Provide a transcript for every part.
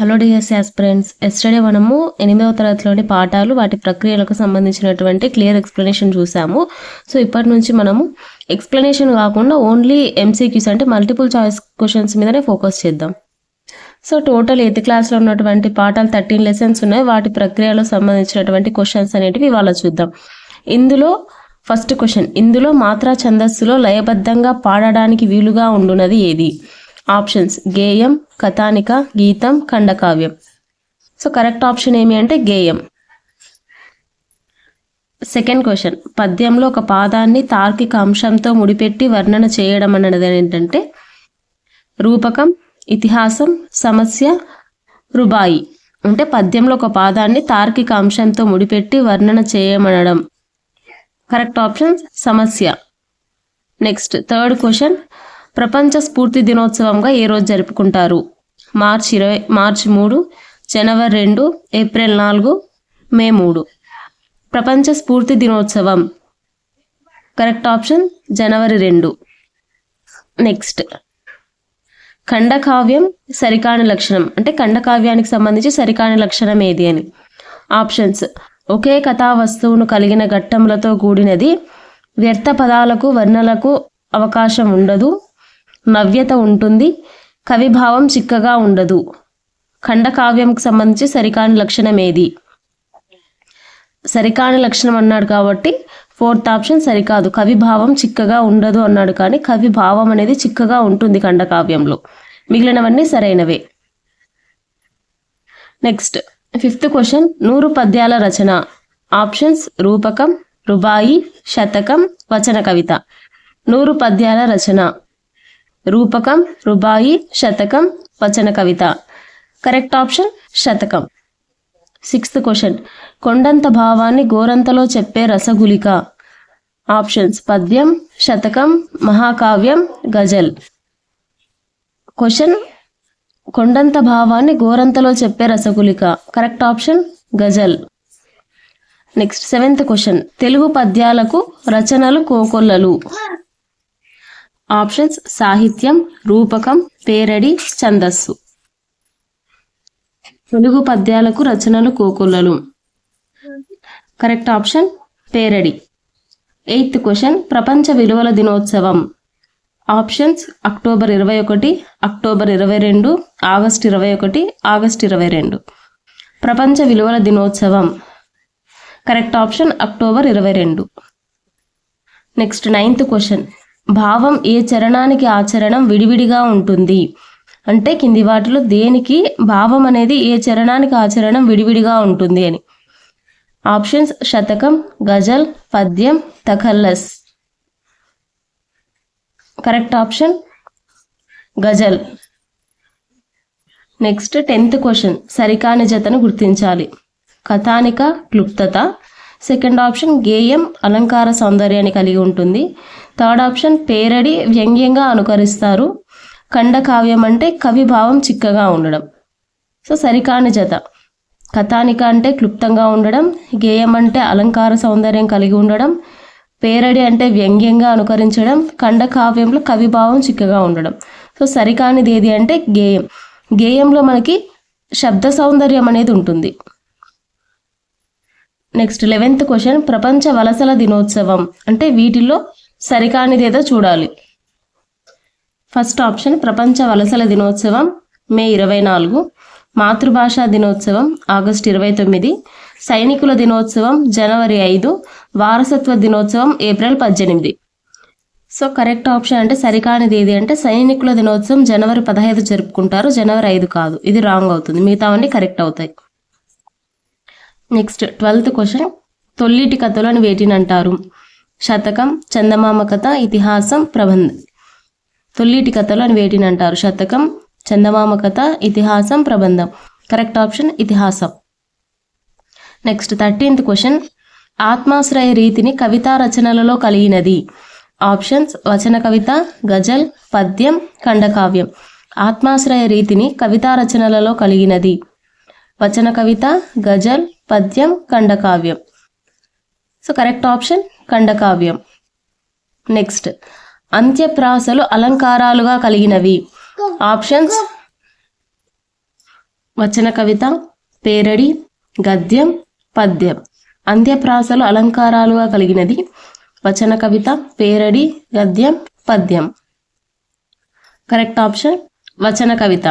Hello DS aspirants yesterday మనము ఎనిమిదవ తరగతిలోని పాఠాలు వాటి ప్రక్రియలకు సంబంధించినటువంటి క్లియర్ ఎక్స్ప్లెనేషన్ చూసాము సో ఇప్పటి నుంచి మనము ఎక్స్ప్లెనేషన్ కాకుండా ఓన్లీ ఎంసీక్యూస్ అంటే మల్టిపుల్ చాయిస్ క్వశ్చన్స్ మీదనే ఫోకస్ చేద్దాం. సో టోటల్ ఎయిత్ క్లాస్లో ఉన్నటువంటి పాఠాలు థర్టీన్ లెసన్స్ ఉన్నాయి. వాటి ప్రక్రియలకు సంబంధించినటువంటి క్వశ్చన్స్ అనేటివి ఇవాళ చూద్దాం. ఇందులో ఫస్ట్ క్వశ్చన్ ఇందులో మాత్రా ఛందస్సులో లయబద్ధంగా పాడడానికి వీలుగా ఉండున్నది ఏది? ఆప్షన్స్ గేయం కథానిక గీతం ఖండకావ్యం. సో కరెక్ట్ ఆప్షన్ ఏమి అంటే గేయం. Second question. పద్యంలో ఒక పాదాన్ని తార్కిక అంశంతో ముడిపెట్టి వర్ణన చేయడం అన్నది ఏంటంటే రూపకం ఇతిహాసం సమస్య రుబాయి. అంటే పద్యంలో ఒక పాదాన్ని తార్కిక అంశంతో ముడిపెట్టి వర్ణన చేయమనడం. కరెక్ట్ ఆప్షన్ సమస్య. Next third question. ప్రపంచ స్ఫూర్తి దినోత్సవంగా ఏ రోజు జరుపుకుంటారు? మార్చ్ ఇరవై మార్చి మూడు జనవరి రెండు ఏప్రిల్ నాలుగు మే మూడు. ప్రపంచ స్ఫూర్తి దినోత్సవం. కరెక్ట్ ఆప్షన్ జనవరి రెండు. నెక్స్ట్. ఖండకావ్యం సరికాని లక్షణం. అంటే ఖండకావ్యానికి సంబంధించి సరికాని లక్షణం ఏది అని. ఆప్షన్స్. ఒకే కథా వస్తువును కలిగిన ఘట్టములతో కూడినది వ్యర్థ పదాలకు వర్ణలకు అవకాశం ఉండదు. నవ్యత ఉంటుంది కవిభావం చిక్కగా ఉండదు. ఖండకావ్యంకు సంబంధించి సరికాని లక్షణం ఏది సరికాని లక్షణం అన్నాడు కాబట్టి ఫోర్త్ ఆప్షన్ సరికాదు. కవిభావం చిక్కగా ఉండదు అన్నాడు కానీ కవిభావం అనేది చిక్కగా ఉంటుంది ఖండకావ్యంలో. మిగిలినవన్నీ సరైనవే. నెక్స్ట్ ఫిఫ్త్ క్వశ్చన్ నూరు పద్యాల రచన. ఆప్షన్స్ రూపకం రుబాయి శతకం వచన కవిత. నూరు పద్యాల రచన. రూపకం రుబాయి శతకం వచన కవిత. కరెక్ట్ ఆప్షన్ శతకం. సిక్స్త్ క్వశ్చన్ కొండంత భావాన్ని గోరంతలో చెప్పే రసగులిక ఆప్షన్స్ పద్యం శతకం మహాకావ్యం గజల్. క్వశ్చన్ కొండంత భావాన్ని గోరంతలో చెప్పే రసగులిక కరెక్ట్ ఆప్షన్ గజల్. నెక్స్ట్ సెవెంత్ క్వశ్చన్ తెలుగు పద్యాలకు రచనలు కోకొల్లలు. ఆప్షన్స్ సాహిత్యం రూపకం పేరడి ఛందస్సు. తెలుగు పద్యాలకు రచనలు కోకొల్లలు. Correct option parody. Eighth question ప్రపంచ విలువల దినోత్సవం. ఆప్షన్స్ అక్టోబర్ ఇరవై ఒకటి అక్టోబర్ ఇరవై రెండు ఆగస్ట్ ఇరవై ఒకటి ఆగస్ట్ ఇరవై రెండు. ప్రపంచ విలువల దినోత్సవం. కరెక్ట్ ఆప్షన్ అక్టోబర్ ఇరవై రెండు. Next ninth question. భావం ఏ చరణానికి ఆచరణం విడివిడిగా ఉంటుంది? అంటే కింది వాటిలో దేనికి భావం అనేది ఏ చరణానికి ఆచరణం విడివిడిగా ఉంటుంది అని. ఆప్షన్స్ శతకం గజల్ పద్యం తఖల్లస్. Correct option? గజల్. Next tenth question. సరికాని జతను గుర్తించాలి. కథానిక క్లుప్తత సెకండ్ ఆప్షన్ గేయం అలంకార సౌందర్యాన్ని కలిగి ఉంటుంది. థర్డ్ ఆప్షన్ పేరడి వ్యంగ్యంగా అనుకరిస్తారు. ఖండకావ్యం అంటే కవి భావం చిక్కగా ఉండడం. సో సరికాని జత. కథానిక అంటే క్లుప్తంగా ఉండడం. గేయం అంటే అలంకార సౌందర్యం కలిగి ఉండడం. పేరడి అంటే వ్యంగ్యంగా అనుకరించడం. ఖండకావ్యంలో కవిభావం చిక్కగా ఉండడం. సో సరికానిది ఏది అంటే గేయం. గేయంలో మనకి శబ్ద సౌందర్యం అనేది ఉంటుంది. నెక్స్ట్ లెవెన్త్ క్వశ్చన్ ప్రపంచ వలసల దినోత్సవం. అంటే వీటిల్లో సరికానిది ఏదో చూడాలి. ఫస్ట్ ఆప్షన్ ప్రపంచ వలసల దినోత్సవం మే ఇరవై నాలుగు. మాతృభాషా దినోత్సవం ఆగస్టు ఇరవై తొమ్మిది. సైనికుల దినోత్సవం జనవరి ఐదు. వారసత్వ దినోత్సవం ఏప్రిల్ పద్దెనిమిది. సో కరెక్ట్ ఆప్షన్ అంటే సరికానిది ఏది అంటే సైనికుల దినోత్సవం జనవరి పదహైదు జరుపుకుంటారు జనవరి ఐదు కాదు. ఇది రాంగ్ అవుతుంది. మిగతావన్నీ కరెక్ట్ అవుతాయి. నెక్స్ట్ ట్వెల్త్ క్వశ్చన్ తొల్లిటి కథలు అని వేటిని అంటారు శతకం చందమామ కథ ఇతిహాసం ప్రబంధం. తొల్లిటి కథలు అని వేటిని అంటారు శతకం చందమామ కథ ఇతిహాసం ప్రబంధం. కరెక్ట్ ఆప్షన్ ఇతిహాసం. నెక్స్ట్ థర్టీన్త్ క్వశ్చన్ ఆత్మాశ్రయ రీతిని కవితా రచనలలో కలిగినది. ఆప్షన్స్ వచన కవిత గజల్ పద్యం ఖండకావ్యం. ఆత్మాశ్రయ రీతిని కవితా రచనలలో కలిగినది. వచన కవిత గజల్ పద్యం ఖండకావ్యం. సో కరెక్ట్ ఆప్షన్ ఖండకావ్యం. నెక్స్ట్ అంత్యప్రాసలు అలంకారాలుగా కలిగినవి. ఆప్షన్స్ వచన కవిత పేరడి గద్యం పద్యం. అంత్యప్రాసలు అలంకారాలుగా కలిగినది. వచన కవిత పేరడి గద్యం పద్యం. కరెక్ట్ ఆప్షన్ వచన కవిత.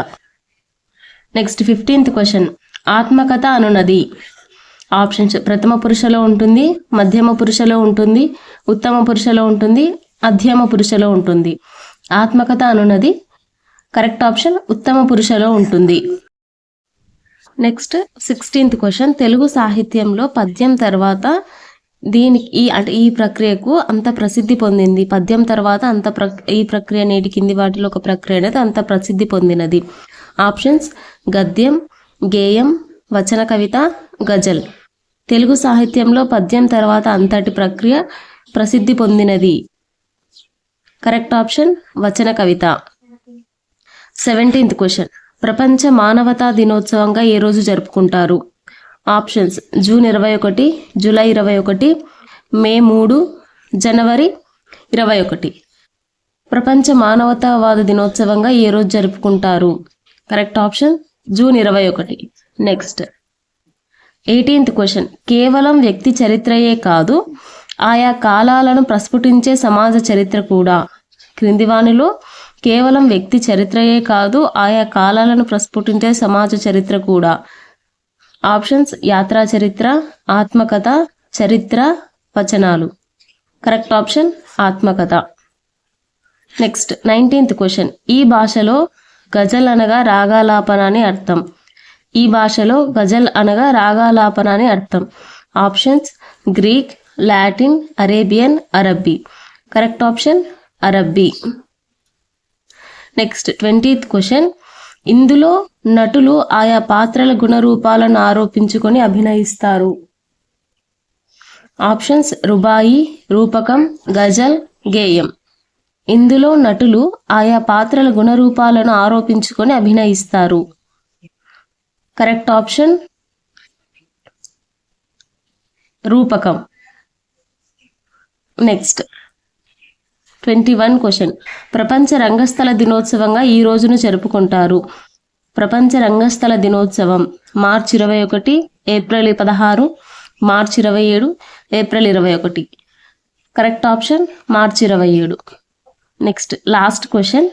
నెక్స్ట్ ఫిఫ్టీన్త్ క్వశ్చన్ ఆత్మకథ అనునది. ఆప్షన్స్ ప్రథమ పురుషలో ఉంటుంది మధ్యమ పురుషలో ఉంటుంది ఉత్తమ పురుషలో ఉంటుంది అధ్యమ పురుషలో ఉంటుంది. ఆత్మకథ అనున్నది కరెక్ట్ ఆప్షన్ ఉత్తమ పురుషలో ఉంటుంది. నెక్స్ట్ సిక్స్టీన్త్ క్వశ్చన్ తెలుగు సాహిత్యంలో పద్యం తర్వాత దీనికి ఈ అంటే ఈ ప్రక్రియకు అంత ప్రసిద్ధి పొందింది. పద్యం తర్వాత అంత ప్ర ఈ ప్రక్రియ నేటి కింది వాటిలో ఒక ప్రక్రియ అనేది అంత ప్రసిద్ధి పొందినది. ఆప్షన్స్ గద్యం గేయం వచన కవిత గజల్. తెలుగు సాహిత్యంలో పద్యం తర్వాత అంతటి ప్రక్రియ ప్రసిద్ధి పొందినది. కరెక్ట్ ఆప్షన్ వచన కవిత. సెవెంటీన్త్ క్వశ్చన్ ప్రపంచ మానవతా దినోత్సవంగా ఏ రోజు జరుపుకుంటారు? ఆప్షన్స్ జూన్ ఇరవై ఒకటి జూలై ఇరవై ఒకటి మే మూడు జనవరి ఇరవై ఒకటి. ప్రపంచ మానవతావాద దినోత్సవంగా ఏ రోజు జరుపుకుంటారు? కరెక్ట్ ఆప్షన్ జూన్ ఇరవై ఒకటి. నెక్స్ట్ ఎయిటీన్త్ క్వశ్చన్ కేవలం వ్యక్తి చరిత్రయే కాదు ఆయా కాలాలను ప్రస్ఫుటించే సమాజ చరిత్ర కూడా. క్రింది వాణిలో కేవలం వ్యక్తి చరిత్రయే కాదు ఆయా కాలాలను ప్రస్ఫుటించే సమాజ చరిత్ర కూడా. ఆప్షన్స్ యాత్రా చరిత్ర ఆత్మకథ చరిత్ర వచనాలు. కరెక్ట్ ఆప్షన్ ఆత్మకథ. నెక్స్ట్ నైన్టీన్త్ క్వశ్చన్ ఈ భాషలో గజల్ అనగా రాగాలాపన అని అర్థం. ఈ భాషలో గజల్ అనగా రాగాలాపన అని అర్థం. ఆప్షన్స్ గ్రీక్ లాటిన్ అరేబియన్ అరబ్బీ కరెక్ట్ ఆప్షన్ అరబ్బీ నెక్స్ట్ ట్వంటీత్ క్వశ్చన్ ఇందులో నటులు ఆయా పాత్రల గుణరూపాలను ఆరోపించుకొని అభినయిస్తారు. ఆప్షన్స్ రుబాయి రూపకం గజల్ గేయం ఇందులో నటులు ఆయా పాత్రల గుణరూపాలను ఆరోపించుకొని అభినయిస్తారు. కరెక్ట్ ఆప్షన్ రూపకం నెక్స్ట్ ట్వంటీ వన్ క్వశ్చన్ ప్రపంచ రంగస్థల దినోత్సవంగా ఈ రోజును జరుపుకుంటారు. ప్రపంచ రంగస్థల దినోత్సవం. మార్చి ఇరవై ఒకటి ఏప్రిల్ పదహారు మార్చి ఇరవై ఏడు ఏప్రిల్ ఇరవై ఒకటి. కరెక్ట్ ఆప్షన్ మార్చి ఇరవై ఏడు. Next last question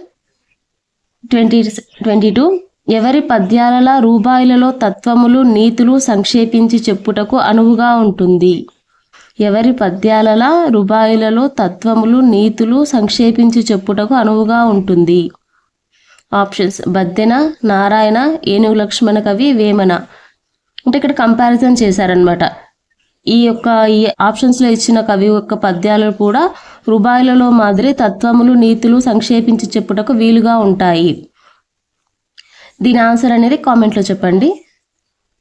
twenty twenty two ఎవరి పద్యాలలా రూబాయిలలో తత్వములు నీతులు సంక్షేపించి చెప్పుటకు అనువుగా ఉంటుంది. ఎవరి పద్యాలల రూబాయిలలో తత్వములు నీతులు సంక్షేపించి చెప్పుటకు అనువుగా ఉంటుంది. ఆప్షన్స్. బద్దెన నారాయణ ఏనుగు లక్ష్మణ కవి వేమన. అంటే ఇక్కడ కంపారిజన్ చేశారనమాట ఈ యొక్క ఈ ఆప్షన్స్లో ఇచ్చిన కవి యొక్క పద్యాలు కూడా రుబాయిలలో మాదిరి తత్వములు నీతులు సంక్షేపించి చెప్పుటకు వీలుగా ఉంటాయి. దీని ఆన్సర్ అనేది కామెంట్లో చెప్పండి.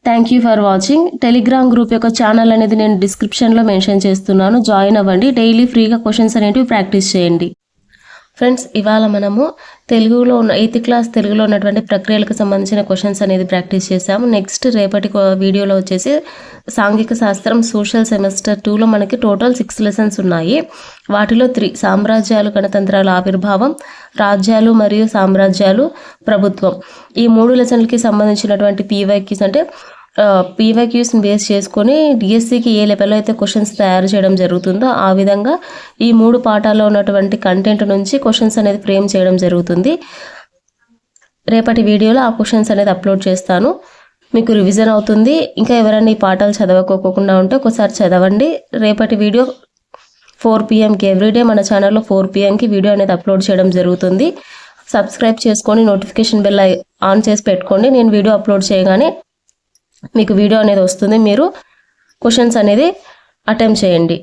Thank you for watching telegram group యొక్క ఛానల్ అనేది నేను డిస్క్రిప్షన్లో మెన్షన్ చేస్తున్నాను. జాయిన్ అవ్వండి. డైలీ ఫ్రీగా క్వశ్చన్స్ అనేటివి ప్రాక్టీస్ చేయండి. ఫ్రెండ్స్ ఇవాళ మనము తెలుగులో ఉన్న ఎయిత్ క్లాస్ తెలుగులో ఉన్నటువంటి ప్రక్రియలకు సంబంధించిన క్వశ్చన్స్ అనేది ప్రాక్టీస్ చేసాము నెక్స్ట్ రేపటి వీడియోలో వచ్చేసి సాంఘిక శాస్త్రం సోషల్ సెమిస్టర్ టూలో మనకి టోటల్ సిక్స్ లెసన్స్ ఉన్నాయి. వాటిలో త్రీ సామ్రాజ్యాలు గణతంత్రాల ఆవిర్భావం రాజ్యాలు మరియు సామ్రాజ్యాలు ప్రభుత్వం. ఈ మూడు లెసన్లకి సంబంధించినటువంటి పీవైక్యూస్ అంటే పీవైక్యూస్ని బేస్ చేసుకొని డిఎస్సికి ఏ లెవెల్లో అయితే క్వశ్చన్స్ తయారు చేయడం జరుగుతుందో ఆ విధంగా ఈ మూడు పాఠాల్లో ఉన్నటువంటి కంటెంట్ నుంచి క్వశ్చన్స్ అనేది ఫ్రేమ్ చేయడం జరుగుతుంది. రేపటి వీడియోలో ఆ క్వశ్చన్స్ అనేది అప్లోడ్ చేస్తాను. మీకు రివిజన్ అవుతుంది. ఇంకా ఎవరైనా ఈ పాఠాలు చదవకోకుండా ఉంటే ఒకసారి చదవండి. రేపటి వీడియో ఫోర్ పిఎంకి ఎవ్రీడే మన ఛానల్లో ఫోర్ పిఎంకి వీడియో అనేది అప్లోడ్ చేయడం జరుగుతుంది. సబ్స్క్రైబ్ చేసుకొని నోటిఫికేషన్ బెల్ ఆన్ చేసి పెట్టుకోండి. నేను వీడియో అప్లోడ్ చేయగానే మీకు వీడియో అనేది వస్తుంది. మీరు క్వశ్చన్స్ అనేది అటెంప్ట్ చేయండి.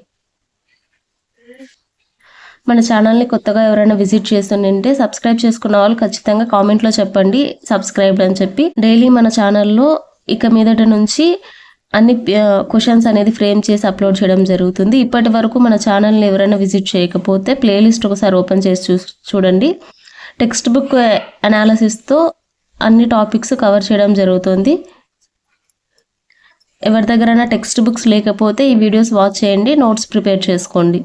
మన ఛానల్ని కొత్తగా ఎవరైనా విజిట్ చేస్తుంటే సబ్స్క్రైబ్ చేసుకున్న వాళ్ళు ఖచ్చితంగా కామెంట్లో చెప్పండి. సబ్స్క్రైబ్ అని చెప్పి డైలీ మన ఛానల్లో ఇక మీదట నుంచి అన్ని క్వశ్చన్స్ అనేది ఫ్రేమ్ చేసి అప్లోడ్ చేయడం జరుగుతుంది. ఇప్పటి వరకు మన ఛానల్ని ఎవరైనా విజిట్ చేయకపోతే ప్లేలిస్ట్ ఒకసారి ఓపెన్ చేసి చూ చూడండి. టెక్స్ట్ బుక్ అనాలసిస్తో అన్ని టాపిక్స్ కవర్ చేయడం జరుగుతుంది. ఎవరి దగ్గరైనా టెక్స్ట్ బుక్స్ లేకపోతే ఈ వీడియోస్ వాచ్ చేయండి నోట్స్ ప్రిపేర్ చేసుకోండి.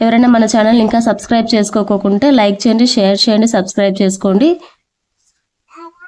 ఎవరైనా మన ఛానల్ ఇంకా సబ్స్క్రైబ్ చేసుకోకుంటే లైక్ చేయండి షేర్ చేయండి సబ్స్క్రైబ్ చేసుకోండి.